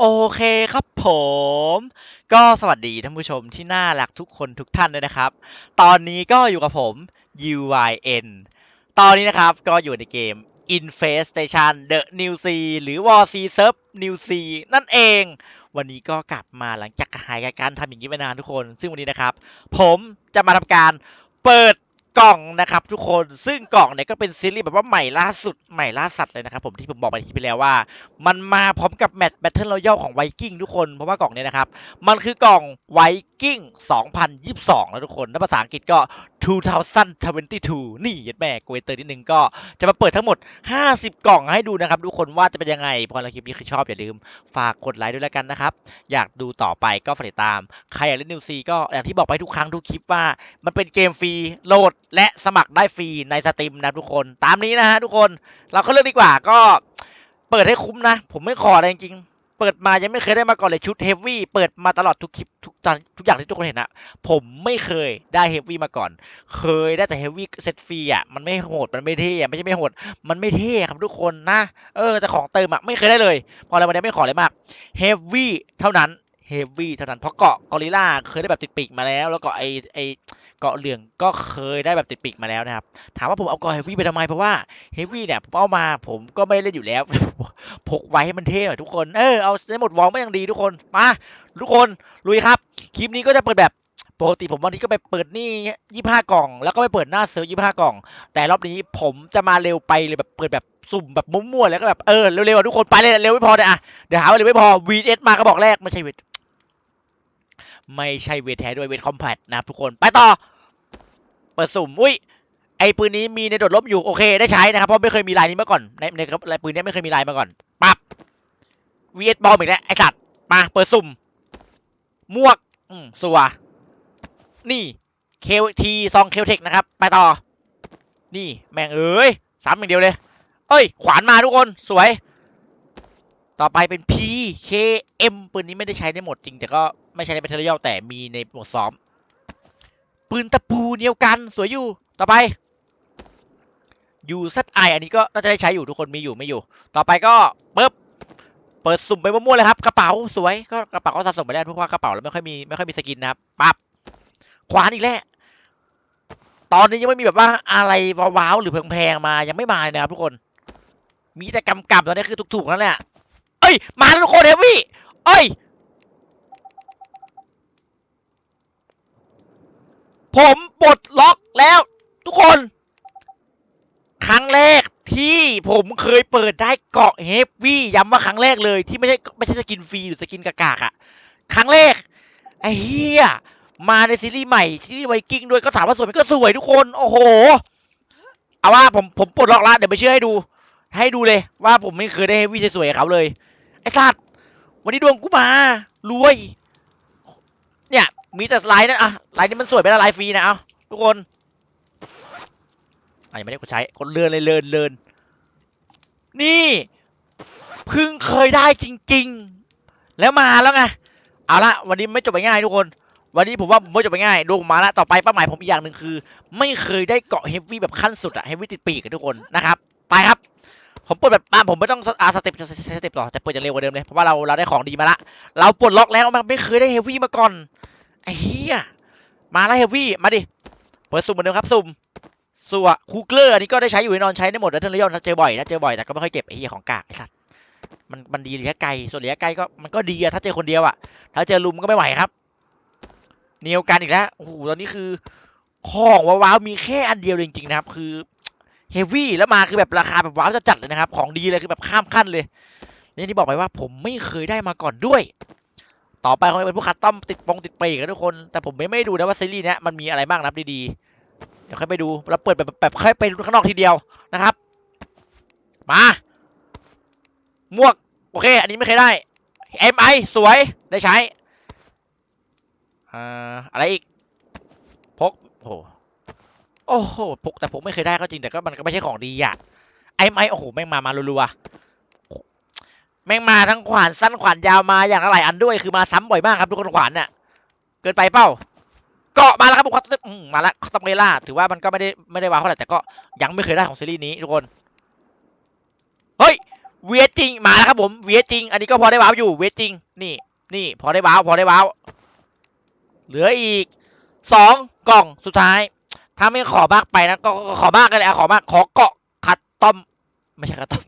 โอเคครับผม ก็สวัสดีท่านผู้ชมที่น่ารักทุกคนทุกท่านด้วยนะครับ ตอนนี้ก็อยู่กับผม UYN ตอนนี้นะครับก็อยู่ในเกม Infestation The New C หรือ War C Serve New C นั่นเอง วันนี้ก็กลับมาหลังจากหายการทำอย่างนี้ไปนานทุกคน ซึ่งวันนี้นะครับ ผมจะมาทำการเปิด กล่องนะครับทุกคนซึ่งกล่องเนี่ยก็เป็นซีรีส์แบบว่าใหม่ล่าสุดใหม่ล่าสัตว์เลยนะครับผมที่ผมบอกไปที่ไปแล้วว่า มันมาพร้อมกับแมตช์แบทเทิลรอยัลของไวกิ้งทุกคนเพราะว่ากล่องเนี้นะครับ มันคือกล่องไวกิ้ง 2022 แล้วทุกคนถ้าภาษาอังกฤษก็ 2022 นี่ยัดแม่กูเตอร์นิดนึงก็จะมาเปิดทั้งหมด 50 กล่องให้ดูนะครับทุกคนว่าจะเป็นยังไงพอเราคลิปนี้คือชอบอย่าลืมฝากกดไลค์ด้วยแล้วกันนะครับอยากดูต่อไปก็ฝากติดตามใครอยากเล่นนิวซีก็อย่างที่บอกไปทุกครั้งทุกคลิปว่ามันเป็นเกมฟรีโหลดและสมัครได้ฟรีในสตรีมนะทุกคนตามนี้นะฮะทุกคนเราก็เลือกดีกว่าก็เปิดให้คุ้มนะ ผมไม่ขออะไรจริงเปิดมายังไม่เคยได้มาก่อนเลยชุดเฮฟวี่เปิดมาตลอดทุกคลิปทุกตอนทุกอย่างที่ทุกคนเห็นอะผมไม่เคยได้เฮฟวี่มาก่อน เคยได้แต่เฮฟวี่เซตฟรีอะมันไม่โหดมันไม่เท่อะไม่ใช่ไม่โหด มันไม่เท่ครับทุกคนนะ เออแต่ของเติมอะไม่เคยได้เลย พออะไรวันนี้ไม่ขอเลยมากเฮฟวี่เท่านั้น เฮฟวี่เท่านั้นเพราะเกาะกอริล่าเคยได้แบบติดปีกมาแล้ว แล้วก็ไอไอเกาะเหลืองก็เคยได้แบบติดปีกมาแล้วนะครับ ถามว่าผมเอาเกาะเฮฟวี่ไปทำไมเพราะว่าเฮฟวี่เนี่ยผมเอามาผมก็ไม่เล่นอยู่แล้ว พกไว้ให้มันเท่หน่อยทุกคน เออเอาได้หมดวอลไม่ยังดีทุกคนมาทุกคนลุยครับคลิปนี้ก็จะเปิดแบบปกติผมบางทีก็ไปเปิดนี่ยี่ห้ากล่อง แล้วก็ไปเปิดหน้าเซิร์ฟยี่ห้ากล่อง แต่รอบนี้ผมจะมาเร็วไปเลยแบบเปิดแบบสุ่มแบบมั่วๆแล้วก็แบบเออเร็วๆทุกคนไปเลยเร็วไม่พอเลยอะเดี๋ยวหาว่าเร็วไม่พอ VS มาก็บอกแรกไม่ใช่เวท ไม่ใช่เวทแท้ด้วยเวทคอมแพตนะครับทุกคนไปต่อ เปิดสุ่มอุ้ยไอปืนนี้มีในโดดลบอยู่โอเคได้ใช้นะครับเพราะไม่เคยมีลายนี้มาก่อนในในในปืนนี้ไม่เคยมีลายมาก่อนปับ VS บอมอีกแล้วไอสัตว์มาเปิดสุ่มมวกอืมสัวนี่เคทีซองเคลเทคนะครับ ไปต่อ นี่แม่งเอ้ยสามอย่างเดียวเลย เอ้ย ขวานมาทุกคนสวย ต่อไปเป็น PKM ปืนนี้ไม่ได้ใช้ในหมดจริง แต่ก็ไม่ใช้ใน Battle Royale แต่มีในหมดซ้อม ปืนตะปูเดียวกันสวยอยู่ ต่อไปยูซัไออันนี้ก็น่าจะได้ใช้อยู่ทุกคนมีอยู่ไม่อยู่ ต่อไปก็ปึ๊บเปิดสุ่มไปมั่วๆเลยครับ กระเป๋าสวยก็กระเป๋าก็สะสมไปแล้วเพราะว่ากระเป๋าแล้วไม่ค่อยมีไม่ค่อยมีสกินนะครับปั๊บขวานอีกแล้วตอนนี้ยังไม่มีแบบว่าอะไรว้าวๆหรือแพงๆมายังไม่มาเลยนะครับทุกคน มีแต่กำกับตอนนี้คือถูกๆนั่นแหละ อ้ย มาแล้วทุกคนเฮฟวี่เอ้ย ผมปลดล็อกแล้ว ทุกคน ครั้งแรกที่ผมเคยเปิดได้เกาะเฮฟวี่ย้ำว่าครั้งแรกเลยที่ไม่ใช่ไม่ใช่สกินฟรีหรือสกินกากๆอะ่ะครั้งแรก ไอ้เฮียมาในซีรีส์ใหม่ซีรีส์ไวกิ้งด้วยก็ถามว่าสวยไหมก็สวยทุกคน โอ้โห เอาว่าผมผมปลดล็อกแล้วเดี๋ยวไปเชื่อให้ดู ให้ดูเลยว่าผมไม่เคยได้เฮฟวี่สวยๆเขาเลย อ้สัตว์วันนี้ดวงกูมารวย เนี่ยมีแต่ลายนั่นอะลายนี้มันสวยไปแล้วลายฟรีนะเอาทุกคนอะยังไม่ได้กดใช้กดเลื่อนเลยเลื่อนเลื่อนนี่เพิ่งเคยได้จริง ๆ แล้วมาแล้วไงเอาละวันนี้ไม่จบไปง่ายทุกคน วันนี้ผมว่าผมไม่จบไปง่ายดูผมาละต่อไปเป้าหมายผมอีกอย่างหนึ่งคือ ไม่เคยได้เกาะเฮฟวี่แบบขั้นสุดอะเฮฟวี่ติดปีกทุกคนนะครับ ไปครับ ผมเปิดแบบอะผมไม่ต้องอาสเต็ปสเต็ปหรอแต่เปิดอย่างเร็วกว่าเดิมเลยเพราะว่าเราเราได้ของดีมาละเราปลดล็อกแล้วมันไม่เคยได้เฮฟวี่มาก่อนไอ้เหี้ยมาแล้วเฮฟวี่มาดิเปิดสุ่มเหมือนเดิมครับสุ่มส่วนคูเกอร์อันนี้ก็ได้ใช้อยู่แน่นอนใช้ได้หมดแล้วทั้งระยะเจอบ่อยนะเจอบ่อยแต่ก็ไม่ค่อยเก็บไอ้เหี้ยของกากไอ้สัตว์มันมันดีระยะไกลส่วนระยะไกลก็มันก็ดีอะถ้าเจอคนเดียวอะถ้าเจอลุมก็ไม่ไหวครับเนียวกันอีกแล้วโอ้โหตอนนี้คือของว้าวมีแค่อันเดียวจริงๆนะครับ คือ เฮฟวี่แล้วมาคือแบบราคาแบบว้าวจะจัดเลยนะครับ ของดีเลยคือแบบข้ามขั้นเลยนี่ที่บอกไปว่าผมไม่เคยได้มาก่อนด้วย ต่อไปเขาเป็นพวกคัสตอมติดปงติดปีกันทุกคน แต่ผมไม่ไม่ดูนะว่าซีรีส์เนี้ยมันมีอะไรบ้างนะครับดีๆ เดี๋ยวค่อยไปดูเราเปิดแบบแบบค่อยไปดูข้างนอกทีเดียวนะครับ มาหมวกโอเค อันนี้ไม่เคยได้ MI สวยได้ใช้ อ่า อะไรอีก พกโอ้ โอ้โหพกแต่ผมไม่เคยได้ก็จริงแต่ก็มันก็ไม่ใช่ของดีอะ MI โอ้โหแม่งมามารัวๆแม่งมาทั้งขวานสั้นขวานยาวมาอย่างละหลายอันด้วยคือมาซ้ำบ่อยมากครับทุกคนขวานเนี่ยเกินไปเป้าเกาะมาแล้วครับผมคอสอืมาแล้วคอสตอมเกล่าถือว่ามันก็ไม่ได้ไม่ได้ว้าวเท่าไหร่แต่ก็ยังไม่เคยได้ของซีรีส์นี้ทุกคนเฮ้ยเวทจริงมาแล้วครับผมเวทจริง อันนี้ก็พอได้ว้าวอยู่เวทจริง นี่นี่พอได้ว้าวพอได้ว้าวเหลืออีกสองกล่องสุดท้าย ถ้าไม่ขอมากไปนะก็ก็ขอมากกันเลยอะขอมากขอเกาะคัตตอม ไม่ใช่คัตตอม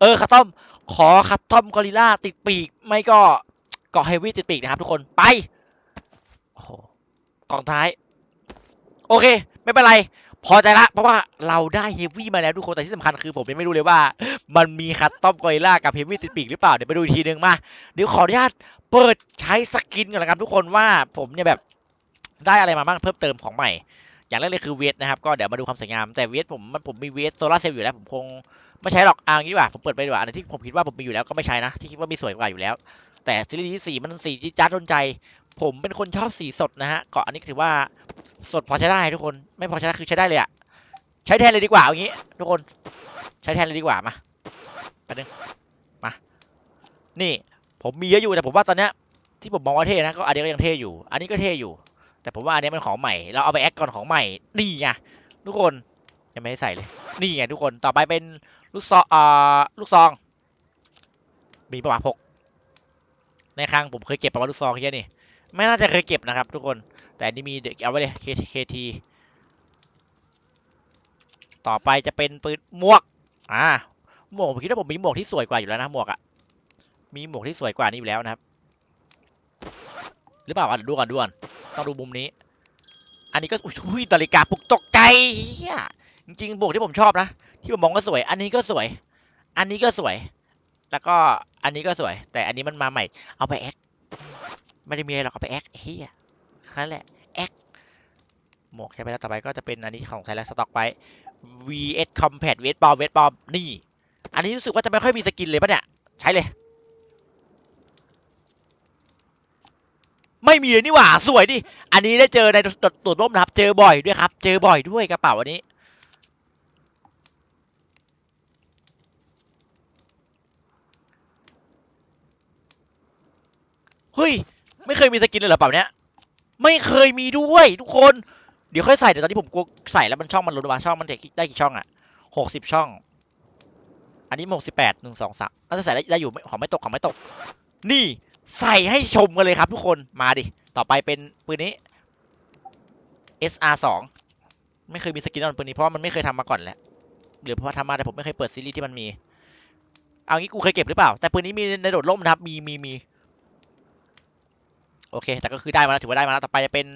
เออคัตตอม ขอคัตตอมกอริล่าติดปีก ไม่ก็เกาะเฮวี่ติดปีกนะครับทุกคนไปโอ้โหกล่องท้าย โอเค ไม่เป็นไร พอใจละ เพราะว่าเราได้เฮฟวี่มาแล้วทุกคนแต่ที่สำคัญคือผมยังไม่รู้เลยว่า มันมีคัตตอมกอริลล่ากับเฮฟวี่ติดปีกหรือเปล่าเดี๋ยวไปดูอีกทีนึงมาเดี๋ยวขออนุญาตเปิดใช้สกินก่อนนะครับทุกคนว่าผมเนี่ยแบบได้อะไรมาบ้างเพิ่มเติมของใหม่ อย่างแรกเลยคือเวทนะครับก็เดี๋ยวมาดูความสวยงามแต่เวทผมมันผมมีเวทโซลาร์เซลล์อยู่แล้วผมคงไม่ใช้หรอกอ่างนี้ดีกว่าผมเปิดไปดีกว่าอันที่ผมคิดว่าผมมีอยู่แล้วก็ไม่ใช้นะ ที่คิดว่ามีสวยกว่าอยู่แล้ว แต่ซีรีส์ที่สีมันสีจี๊ดจ๊าดโดนใจ ผมเป็นคนชอบสีสดนะฮะเกาะอันนี้ถือว่าสดพอใช้ได้ทุกคนไม่พอใช้ได้คือใช้ได้เลยอะใช้แทนเลยดีกว่าเอางนี้ ทุกคนใช้แทนเลยดีกว่ามาไปนึงมา นี่ ผมมีเยอะอยู่แต่ผมว่าตอนเนี้ยที่ผมมองว่าเท่นะก็อันนี้ก็ยังเท่อยู่ อันนี้ก็เท่อยู่ แต่ผมว่าอันนี้มันของใหม่ เราเอาไปแอคก่อนของใหม่ นี่ไงทุกคนยังไม่ได้ใส่เลย นี่ไงทุกคน ต่อไปเป็นลูกซองอ่าลูกซอง มีประวัติพกในคลังผมเคยเก็บประวัติลูกซองแค่นี้ไม่น่าจะเคยเก็บนะครับ ทุกคน แต่นี่มีเด็กเอาไว้เลย KT KT ต่อไปจะเป็นปืนหมวก อ่า หมวกผมคิดว่าผมมีหมวกที่สวยกว่าอยู่แล้วนะหมวกอะมีหมวกที่สวยกว่านี้อยู่แล้วนะครับ หรือเปล่าอะเดี๋ยวดูก่อนดูก่อนต้องดูมุมนี้ อันนี้ก็อุ้ยนาฬิกาปลุกตกใจเฮียจริงๆหมวกที่ผมชอบนะที่ผมมองก็สวย อันนี้ก็สวย อันนี้ก็สวย แล้วก็อันนี้ก็สวย แต่อันนี้มันมาใหม่ เอาไปแอคไม่ได้มีอะไรหรอกเอาไปแอคเฮียแค่นั้นแหละแอคหมวกใช่ไหมแล้วต่อไปก็จะเป็นอันนี้ของไทยแลนด์สต็อกไว้ VS Compact VS บอม VS บอมนี่ อันนี้รู้สึกว่าจะไม่ค่อยมีสกินเลยปะเนี่ย ใช้เลย ไม่มีเลยนี่หว่าสวยดิ อันนี้ได้เจอในตรวจร่มนะครับ เจอบ่อยด้วยครับ เจอบ่อยด้วยกระเป๋าอันนี้ เฮ้ย ไม่เคยมีสกินเลยเหรอเปล่าเนี้ย ไม่เคยมีด้วยทุกคน เดี๋ยวค่อยใส่ เดี๋ยวตอนนี้ผมกลัวใส่แล้วมันช่องมันลดมาช่องมันเด็กได้กี่ช่องอะหกสิบช่อง อันนี้หกสิบแปดหนึ่งสองสามน่าจะใส่ได้ได้อยู่ไม่ของไม่ตกของไม่ตก นี่ ใส่ให้ชมกันเลยครับทุกคนมาดิ ต่อไปเป็นปืนนี้ SR สองไม่เคยมีสกินออนปืนนี้เพราะมันไม่เคยทำมาก่อนแหละหรือเพราะทำมาแต่ผมไม่เคยเปิดซีรีส์ที่มันมี เอางี้กูเคยเก็บหรือเปล่า แต่ปืนนี้มีในโดดร่มนะครับ มีมีมี โอเค แต่ก็คือได้มาแล้วถือว่าได้มาแล้วต่อไปจะเป็น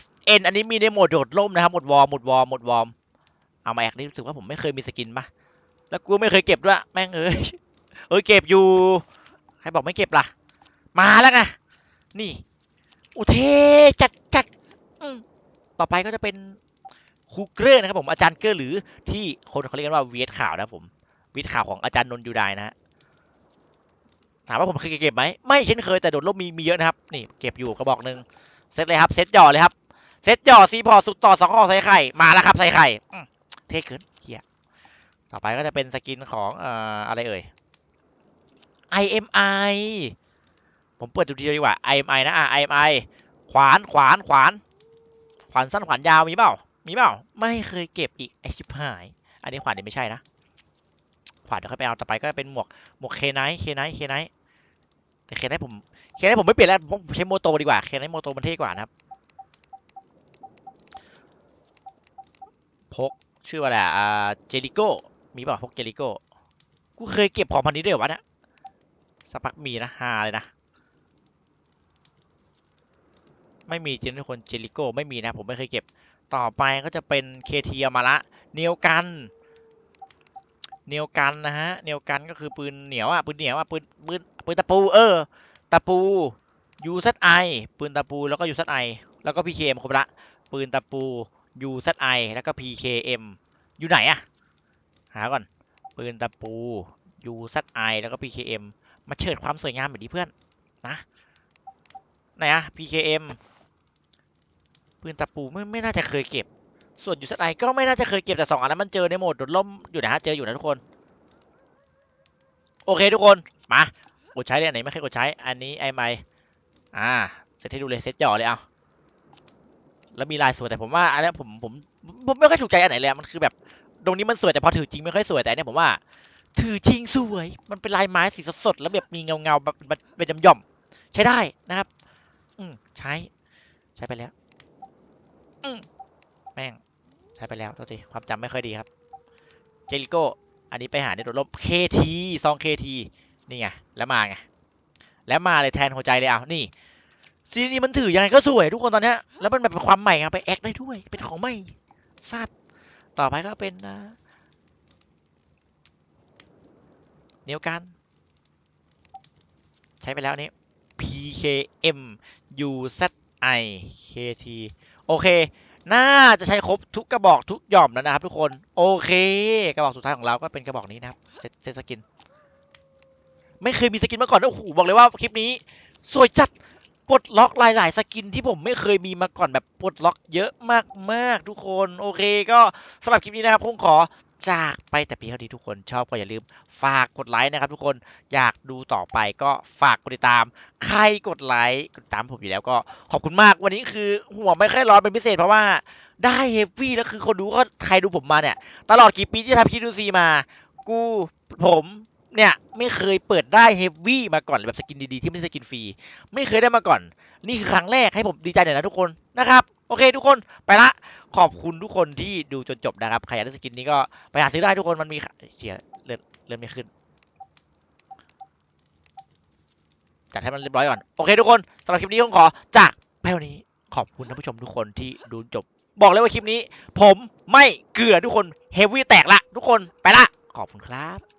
FN อันนี้มีในโหมดโดดร่มนะครับ หมดวอร์มหมดวอร์มหมดวอร์มเอามาแอกนี่รู้สึกว่าผมไม่เคยมีสกินปะ แล้วกูไม่เคยเก็บด้วยแม่งเอ้ยเอ้ยเก็บอยู่ใครบอกไม่เก็บล่ะ มาแล้วไงนี่โอเทจัดจัดต่อไปก็จะเป็นครูเกอร์นะครับผมอาจารย์เกอร์หรือที่คนเขาเรียกกันว่าเวียดข่าวนะผมเวียดข่าวของอาจารย์นนท์ยูไดนะฮะถามว่าผมเคยเก็บไหมไม่เช่นเคยแต่โดดร่มมีมีเยอะนะครับนี่เก็บอยู่กระบอกหนึ่งเซตเลยครับเซตหย่อเลยครับเซตหย่อซีพอร์ตสุดต่อสองข้อใส่ไข่มาแล้วครับใส่ไข่เท่เกินเฮีย ต่อไปก็จะเป็นสกินของเอ่ออะไรเอ่ย IMI ผมเปิดดูทีเดียวดีกว่า IMI นะอะ IMI ขวานขวานขวาน ขวานสั้นขวานยาวมีเปล่า มีเปล่า ไม่เคยเก็บอีกไอชิบหาย อันนี้ขวานนี่ไม่ใช่นะ ขวานเดี๋ยวค่อยไปเอาต่อไปก็เป็นหมวกหมวกเคไนท์เคไนท์เคไนท์แต่เคไนท์ผมเคไนท์ผมไม่เปลี่ยนแล้วผมใช้โมโตดีกว่าเคไนท์โมโตมันเท่กว่านะครับพกชื่อว่าอะไรอะอ่าเจลิโก้ มีป่าพกเจลิโก้ กูเคยเก็บของพันนี้ด้วยเหรอวะเนี่ยสักพักมีนะฮาเลยนะ ไม่มีจริงทุกคนเจลิโก้ไม่มีนะ ผมไม่เคยเก็บ ต่อไปก็จะเป็นเคทีมาละเนียวกันเนียวกันนะฮะเนียวกันก็คือปืนเหนียวอะปืนเหนียวอะปืนปืนปืนตะปูเออตะปูยูซไอปืนตะปูแล้วก็ยูซไอแล้วก็พีเคเอ็มครบละปืนตะปูยูซไอแล้วก็พีเคเอ็มอยู่ไหนอะ หาก่อน ปืนตะปูยูซไอแล้วก็พีเคเอ็มาเชิดความสวยงามแบบนี้เพื่อนนะไหนอะ PKM ปืนตะปูไม่ไม่น่าจะเคยเก็บ ส่วนยูสไอก็ไม่น่าจะเคยเก็บแต่สองอันนั้นมันเจอในโหมดโดดล่มอยู่นะฮะเจออยู่นะทุกคน โอเคทุกคนมากดใช้เลยอันไหนไม่เคยกดใช้อันนี้ไอไมอ่าเซตให้ดูเลยเซตจ่อเลยเอาแล้วมีลายสวยแต่ผมว่าอันนี้ผมผมผมไม่ค่อยถูกใจอันไหนเลยมันคือแบบ ตรงนี้มันสวยแต่พอถือจริงไม่ค่อยสวยแต่เนี่ยผมว่า ถือจริงสวย มันเป็นลายไม้สีสดๆแล้วแบบมีเงาเงาๆแบบเป็นย่อมๆใช้ได้นะครับ อืมใช้ ใช้ไปแล้ว อืมแม่งใช้ไปแล้วโทษทีความจำไม่ค่อยดีครับ เจลิโก้อันนี้ไปหาในโดดลบ KT ซอง KT นี่ไงแล้วมาไงแล้วมาเลยแทนหัวใจเลยเอะนี่ซีนี้มันถือยังไงก็สวยทุกคนตอนเนี้ยแล้วมันแบบเป็นความใหม่ไงไปแอคได้ด้วยเป็นของใหม่สัตว์ ต่อไปก็เป็นนะเนียวกัน ใช้ไปแล้วนี้ PKM UZI KT โอเค น่าจะใช้ครบทุกกระบอกทุกหย่อมแล้วนะครับทุกคน โอเค กระบอกสุดท้ายของเราก็เป็นกระบอกนี้นะครับเซตเซตสกิน ไม่เคยมีสกินมาก่อนโอ้โหบอกเลยว่าคลิปนี้ สวยจัด ปลดล็อกหลาย ๆ สกินที่ผมไม่เคยมีมาก่อนแบบปลดล็อกเยอะมากๆทุกคนโอเคก็สำหรับคลิปนี้นะครับผมขอจากไปแต่เพียงเท่านี้ทุกคนชอบก็อย่าลืมฝากกดไลค์นะครับ ทุกคนอยากดูต่อไปก็ฝากกดติดตาม ใครกดไลค์กดติดตามผมอยู่แล้วก็ขอบคุณมากวันนี้คือหัวไม่ค่อยร้อนเป็นพิเศษเพราะว่าได้เฮฟวี่แล้วคือคนดูก็ใครดูผมมาเนี่ย ตลอดกี่ปีที่ทำคลิปดูซีมา กูผม เนี่ยไม่เคยเปิดได้เฮฟวี่มาก่อนแบบสกินดีๆที่ไม่ใช่สกินฟรีไม่เคยได้มาก่อน นี่คือครั้งแรกให้ผมดีใจหน่อยนะทุกคนนะครับโอเคทุกคนไปละขอบคุณทุกคนที่ดูจนจบนะครับใครอยากได้สกินนี้ก็ไปหาซื้อได้ทุกคนมันมีเสียเลื่อนเลื่อนไม่ขึ้นจัดให้มันเรียบร้อยก่อนโอเคทุกคนสำหรับคลิปนี้ผมขอจากไปวันนี้ขอบคุณท่านผู้ชมทุกคนที่ดูจบ บอกเลยว่าคลิปนี้ ผมไม่เกลือทุกคนเฮฟวี่แตกละทุกคนไปละขอบคุณครับ